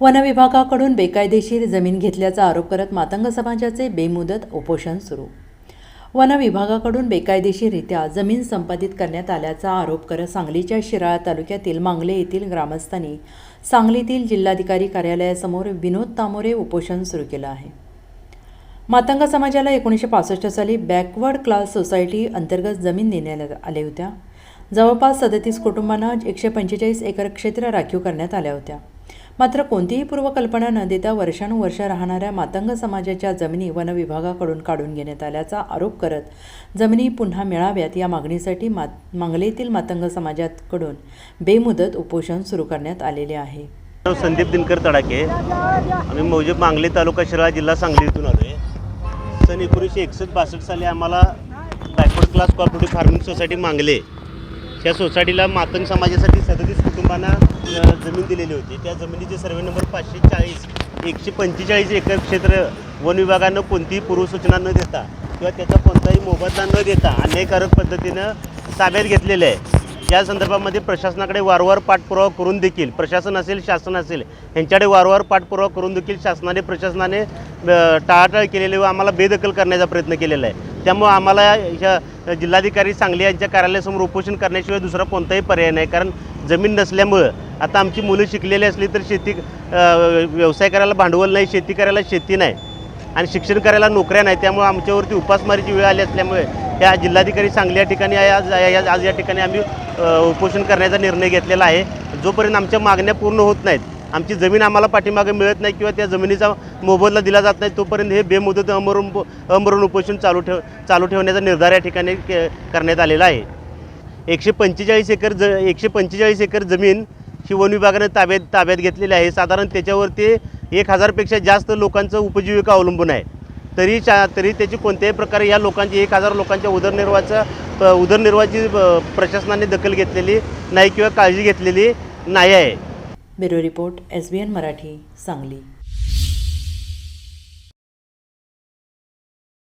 वनविभागाकडून बेकायदेशीर जमीन घेतल्याचा आरोप करत मातंग समाजाचे बेमुदत उपोषण सुरू. वन विभागाकडून बेकायदेशीररित्या जमीन संपादित करण्यात आल्याचा आरोप करत सांगलीच्या शिराळा तालुक्यातील मांगले येथील ग्रामस्थांनी सांगलीतील जिल्हाधिकारी कार्यालयासमोर विनोद तामोरे उपोषण सुरू केलं आहे. मातंग समाजाला एकोणीसशे पासष्ट साली बॅकवर्ड क्लास सोसायटी अंतर्गत जमीन देण्यात आल्या होत्या. जवळपास सदतीस कुटुंबांना एकशे पंचेचाळीस एकर क्षेत्र राखीव करण्यात आल्या होत्या. मात्र कोणतीही पूर्वकल्पना न देता वर्षानुवर्ष राहणाऱ्या मातंग समाजाच्या जमिनी वन विभागाकडून काढून घेण्यात आल्याचा आरोप करत जमिनी पुन्हा मिळाव्यात या मागणीसाठी मात मांगलेतील मातंग समाजाकडून बेमुदत उपोषण सुरू करण्यात आलेले आहे. संदीप दिनकर तडाके. आम्ही मौजे मांगली तालुका शिराळा जिल्हा सांगली इथून आलो आहे सन एकोणीसशे एकसष्ट बासष्ट साली आम्हाला backward class cooperative farming society मांगले. त्या सोसायटीला मातंग समाजासाठी सदतीस कुटुंबांना जमीन दिलेली होती. त्या जमिनीचे सर्वे नंबर पाचशे चाळीस एकशे पंचेचाळीस एकर क्षेत्र वन विभागानं कोणतीही पूर्वसूचना न देता किंवा त्याचा कोणताही मोबदला न देता अन्यायकारक पद्धतीनं ताब्यात घेतलेलं आहे. या संदर्भामध्ये प्रशासनाकडे वारंवार पाठपुरावा करून देखील प्रशासन असेल शासन असेल यांच्याकडे वारंवार पाठपुरावा करून देखील शासनाने प्रशासनाने टाळाटाळ केलेली व आम्हाला बेदखल करण्याचा प्रयत्न केलेला आहे. त्यामुळं आम्हाला ह्या जिल्हाधिकारी सांगली यांच्या कार्यालयासमोर उपोषण करण्याशिवाय दुसरा कोणताही पर्याय नाही. कारण जमीन नसल्यामुळं. आता आमची मुलं शिकलेली असली तर शेती व्यवसाय करायला भांडवल नाही शेती करायला शेती नाही. आणि शिक्षण करायला नोकऱ्या नाही. त्यामुळे आमच्यावरती उपासमारीची वेळ आली असल्यामुळे या जिल्हाधिकारी सांगली या ठिकाणी आज आज आज या ठिकाणी आम्ही उपोषण करण्याचा निर्णय घेतलेला आहे. जोपर्यंत आमच्या मागण्या पूर्ण होत नाहीत आमची जमीन आम्हाला पाठीमागे मिळत नाही किंवा त्या जमिनीचा मोबदला दिला जात नाही तोपर्यंत हे बेमुदत अमरून अमरून उपोषण चालू ठेव चालू ठेवण्याचा निर्धार या ठिकाणी के- करण्यात आलेला आहे. एकशे पंचेचाळीस एकर ज एकशे पंचेचाळीस एकर जमीन ही वन विभागाने ताब्यात ताब्यात घेतलेली आहे. साधारण त्याच्यावरती एक हजारपेक्षा जास्त लोकांचं उपजीविका अवलंबून आहे. तरी चा तरी त्याची कोणत्याही प्रकारे या लोकांची एक हजार लोकांच्या उदरनिर्वाहाचा उदरनिर्वाहाची प्रशासनाने दखल घेतलेली नाही किंवा काळजी घेतलेली नाही आहे. Bureau report S B N Marathi Sangli.